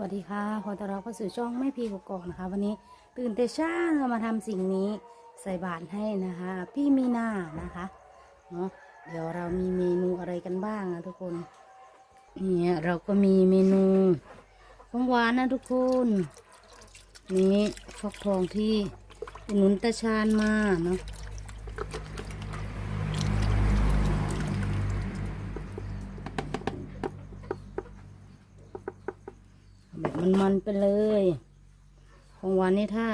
วัสดีค่ะ ขอต้อนรับเข้าสู่ช่องแม่พีกกอกนะคะ วันนี้ตื่นแต่เช้าเรามาทำสิ่งนี้ใส่บาตรให้นะคะ พี่มีนานะคะเนาะเดี๋ยวเรามีเมนูอะไรกันบ้างนะทุกคนเนี่ยเราก็มีเมนูของหวานนะทุกคนนี่ฟักทองที่อุดหนุนตาชานมาเนาะ มันไปเลย ของหวานนี่ถ้า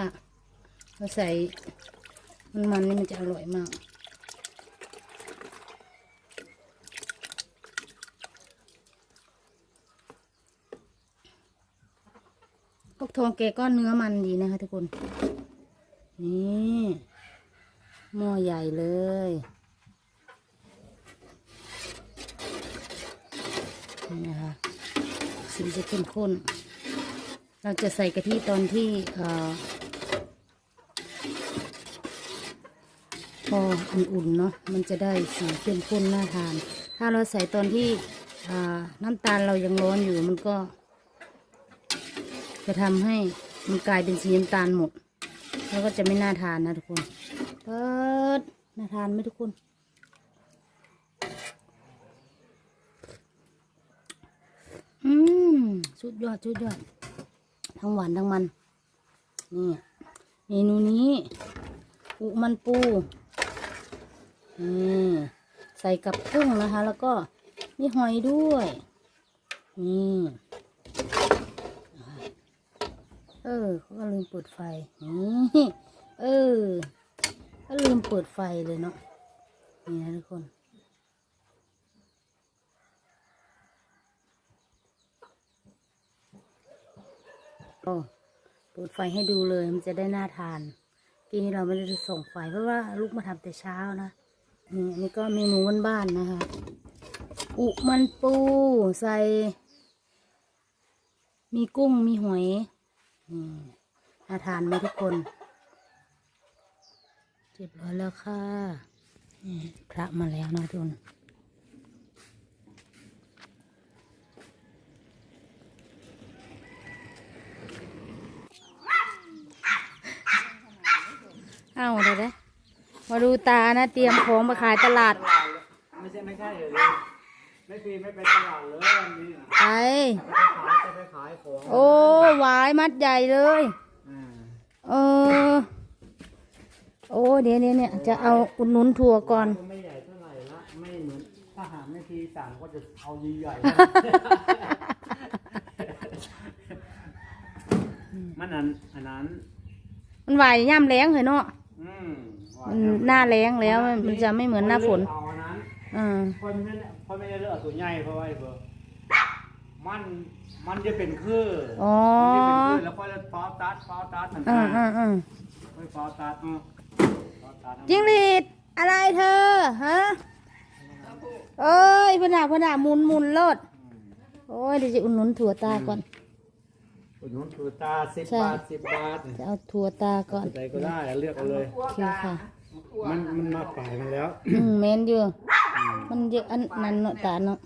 เราใส่มันๆนี่มันจะอร่อยมาก พวกทองแกก็เนื้อมันดีนะคะทุกคน นี่หม้อใหญ่เลยนี่นะคะสีจะเข้มข้น เราจะใส่กะทิตอนที่พออุ่นๆเนาะมันจะได้สีเข้มข้นน่าทาน ถ้าเราใส่ตอนที่น้ำตาลเรายังร้อนอยู่มันก็ จะทำให้มันกลายเป็นสีน้ำตาลหมด แล้วก็จะไม่น่าทานนะทุกคนเปิดน่าทานไหมทุกคน อืมสุดยอดสุดยอด ทั้งหวานทั้งมัน นี่ เมนูนี้ อุมันปูนี่ใส่กับกุ้งนะคะ แล้วก็มีหอยด้วย นี่เออเขาก็ลืมเปิดไฟ นี่ เออ ก็ลืมเปิดไฟเลยเนาะ นี่นะทุกคน โอ้เปิดไฟให้ดูเลยมันจะได้น่าทานปีนี้เราไม่ได้ส่งไฟเพราะว่าลูกมาทำแต่เช้านะนี่อันนี้ก็เมนูบ้านๆนะคะ อุมันปูใส่ มีกุ้งมีหอยนี่น่าทานไหมทุกคนเรียบร้อยแล้วค่ะนี่พระมาแล้วนะทุกคน เอาเดี๋ยวนะมาดูตานะเตรียมของมาขายตลาด ไม่ใช่ไม่ใช่เลยไม่ปีไม่ไปตลาดเลยวันนี้นะไป ไปขายจะไปขายของโอ้หวายมัดใหญ่เลย อ่าเออ โอ้เดี๋ยวเดี๋ยวเนี่ยจะเอาอุดหนุนถั่วก่อน ก็ไม่ใหญ่เท่าไหร่ละไม่เหมือนถ้าหากไม่ทีสั่งก็จะเอาใหญ่ๆมันอันอันนั้น มันหวายย่ำแรงเหรอเนาะอื มว่ามันหน้าแรงแล้วมันมันจะไม่เหมือนหน้าฝนเอาอันนั้นอ่าเพราะไม่ได้เพราะไม่ได้เลือกตัวใหญ่เพราะว่าไอ้เบอร์มันมันจะเป็นคืออ๋อมันจะเป็นคือแล้วก็จะฟอตัดฟอตัดมันอ่าอ่าอ่าไม่ฟอตัดอืมฟอตัดจิงหรีดอะไรเธอฮะเอ้ยพนดาพนดาหมุนหมุนโลดโอ้ยเดี๋ยวจะอุดหนุนถั่วตาก่อน อุดหนุนถูตาสิบใช่ บาทสิบบาทจะเอาถั่วตาก่อนอะไรก็ได้เลือกเอาเลย โอเคค่ะมันมันมาฝ่ายมาแล้วอืมเมนอยู่ มันเยอะอันนั้นเนาะตาเนาะ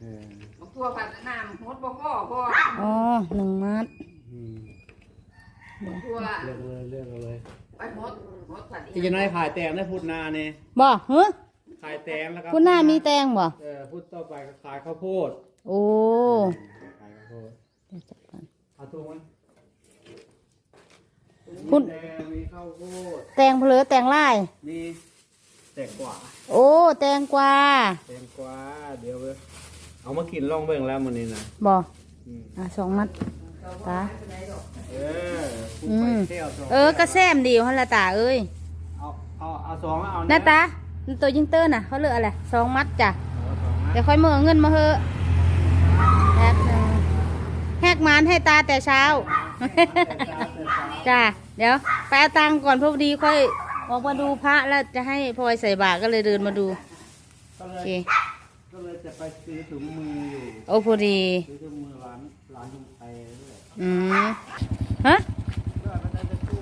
เออบักทั่วผัดน้ำหดบ่พ่อพ่ออ๋อหนึ่งมัดอืมบักทั่วเลือกเลยเลือกเอาเลยไปหดหดผัดที่จะนายขายแตงได้พูดนาเนี่ยบ่เฮ้ยขายแตงแล้วก็คุณหน้ามีแตงบ่เออพูดต่อไปก็ขายข้าวโพดโอ้ขายข้าวโพดเดี๋ยวจับก่อน เอาถุงมันคุณมีแตงมีข้าวโพดแตงเพลอแตงไล่มีแตงกวาโอ้ แตงกวาแตงกวาเดี๋ยวเว้ยเอามากินลองเบิ่งแล้วมันนี่นะบ่อืมอะสองมัดตาเออผู้อืไปมเที่ยวสงเออกระแซมดีฮันละตาเอ้ยเอาเอาเอาสองแล้วเอาหเยน้าตาตัวยิงเตอร์น่ะเขาเลือกอะไรสองมัดจ้ะ เอาสองนะ เดี๋ยวค่อยเมื่อาเงินมาเหอะแฮกหนึ่ง แฮกหมานให้ตาแต่เช้า จ้าเดี๋ยวไปเอาตังค์ก่อนพอดีค่อยออกมาดูพระแล้วจะให้พลอยใส่บาตรก็เลยเดินมาดูก็โอเลยเคก็เลยจะไปซื้อถุงมืออยู่โอ้พอดีซื้อถุงมือร้านร้านลุงไทยด้วยอืมฮะเพื่อมันจะตู้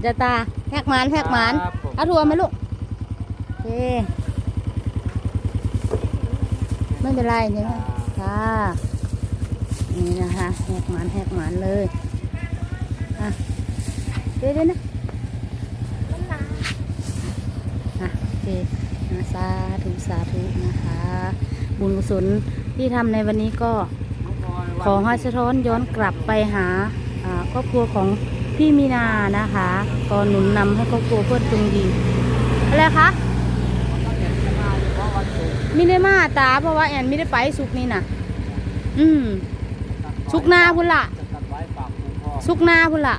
เดี๋ยวตาแฮกหมานแฮกหมานครับผม เอาทัวร์ไหมลูกโอเคไม่เป็นไรเนี่ยค่ะ นี่นะคะแหกหมานแหกหมานเลยอะเดี๋ยวเดี๋ยวนะอะโอเคนะสาธุสาธุนะคะ บุญกุศลที่ทำในวันนี้ก็ขอให้สะท้อนย้อนกลับไปหาครอบครัวของพี่มีนานะคะก็หนุนนำให้ครอบครัวเพื่อนจงดีอะไรคะม่ได้มาตาเพราะว่าแอนไม่ได้ไปสุกนี่นะอืม สุกหน้าพุ่นละจะตัดไว้ปากปูพ่อสุกหน้าพุ่นละ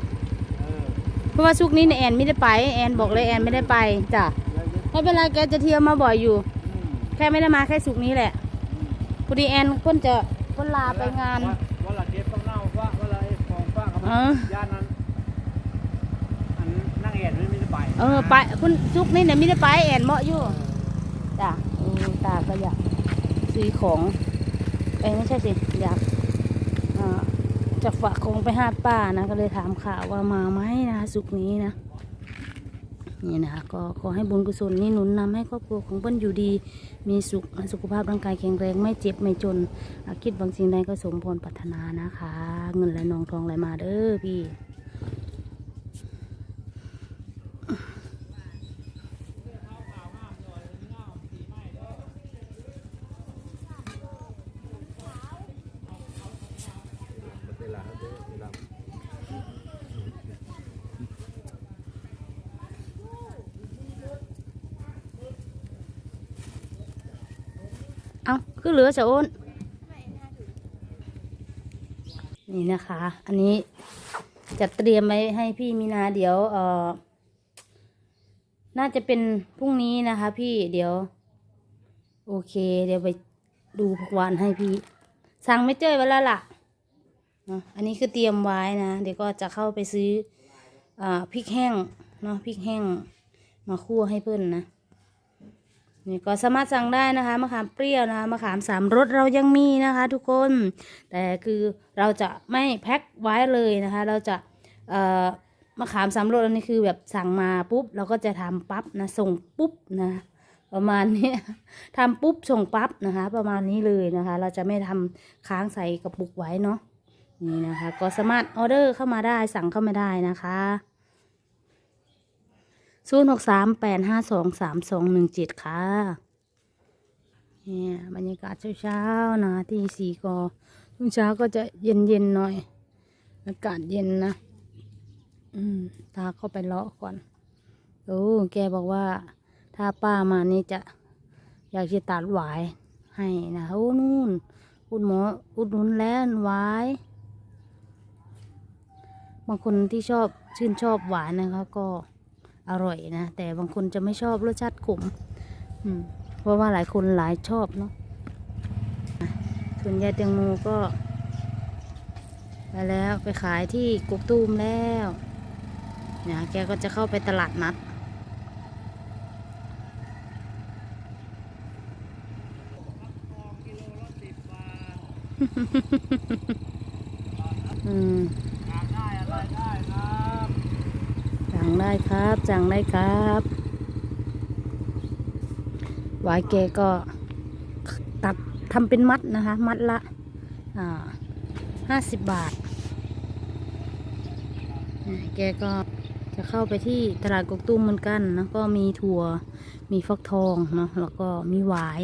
เออเพราะว่าสุกนี้เนี่ยแอนไม่ได้ไป แอนบอกเลยแอนไม่ได้ไปจ้ะแล้วจะไม่เป็นไรแกจะเที่ยวมาบ่อยอยู่อืมแค่ไม่ได้มาแค่สุกนี้แหละพอดีแอนเพิ่นจะเพิ่นลาไปงานว่าว่าละเจ็บต้องเน่าว่าว่าละไอ้ของฟ้ากับเออย่านนั้นอันนั่งแอนไม่ได้ไปเออไปคุณสุกนี่เนี่ยไม่ได้ไปแอนเหมาะอยู่จ้ะเออตาก็อยากซื้อของเอ้ยไม่ใช่สิอยากอ่า จะฝากคงไปหาป้านะ ก็เลยถามข่าวว่ามาไหมนะสุกนี้นะนี่นะคะก็ขอให้บุญกุศลนี้หนุนนำให้ครอบครัวของเปิ้นอยู่ดี มีสุขสุขภาพร่างกายแข็งแรงไม่เจ็บไม่จนอาคิดบางสิ่งใดก็สมพรปรารถนานะคะ เงินไหลนองทองไหลมาเด้อพี่ คือเหลือจะโอนนี่นะคะ อันนี้จะเตรียมไว้ให้พี่มีนาเดี๋ยวเออน่าจะเป็นพรุ่งนี้นะคะ พี่เดี๋ยว โอเค เดี๋ยวไปดูผักหวานให้พี่ สั่งไม่เจอไว้แล้วล่ะเนาะอันนี้คือเตรียมไว้นะ เดี๋ยวก็จะเข้าไปซื้ออ่าพริกแห้งเนาะพริกแห้งมาคั่วให้เพื่อนนะ นี่ก็สามารถสั่งได้นะคะมะขามเปรี้ยวนะคะมะขามสามรสเรายังมีนะคะ ทุกคน แต่คือเราจะไม่แพ็คไว้เลยนะคะ เราจะเอ่อมะขามสามรสอันนี้คือแบบสั่งมาปุ๊บ เราก็จะทำปั๊บนะส่งปุ๊บนะประมาณนี้ยทำปุ๊บส่งปั๊บนะคะ ประมาณนี้เลยนะคะ เราจะไม่ทำค้างใส่กระปุกไว้เนาะนี่นะคะ ก็สามารถออเดอร์เข้ามาได้สั่งเข้ามาได้นะคะ ศูนย์หกสามแปดห้าสองสามสองหนึ่งเจ็ดค่ะเนี่ยบรรยากาศเช้าๆนะที่สีกอช่วงเช้าก็จะเย็นๆหน่อย อากาศเย็นนะ อืม ตาเข้าไปเลาะก่อนโอ้แกบอกว่า ถ้าป้ามานี่จะอยากจะตัดหวายให้นะโอ้นู่นอุดหมออุดหนุนแล้วหวายบางคนที่ชอบชื่นชอบหวานนะคะก็ อร่อยนะ แต่บางคนจะไม่ชอบรสชาติขมอืมเพราะว่าหลายคนหลายชอบเนาะส่วนยายเตียงโมก็ไปแล้วไปขายที่กุกตูมแล้วเนี่ยแกก็จะเข้าไปตลาดนัด อืมอยากได้อะไรได้ครับ สั่งได้ครับสั่งได้ครับหวายแกก็ตัดทำเป็นมัดนะคะ มัดละห้าสิบบาท แกก็จะเข้าไปที่ตลาดกกตุ้มเหมือนกันแล้วก็มีถั่วมีฟักทองเนาะแล้วก็มีหวาย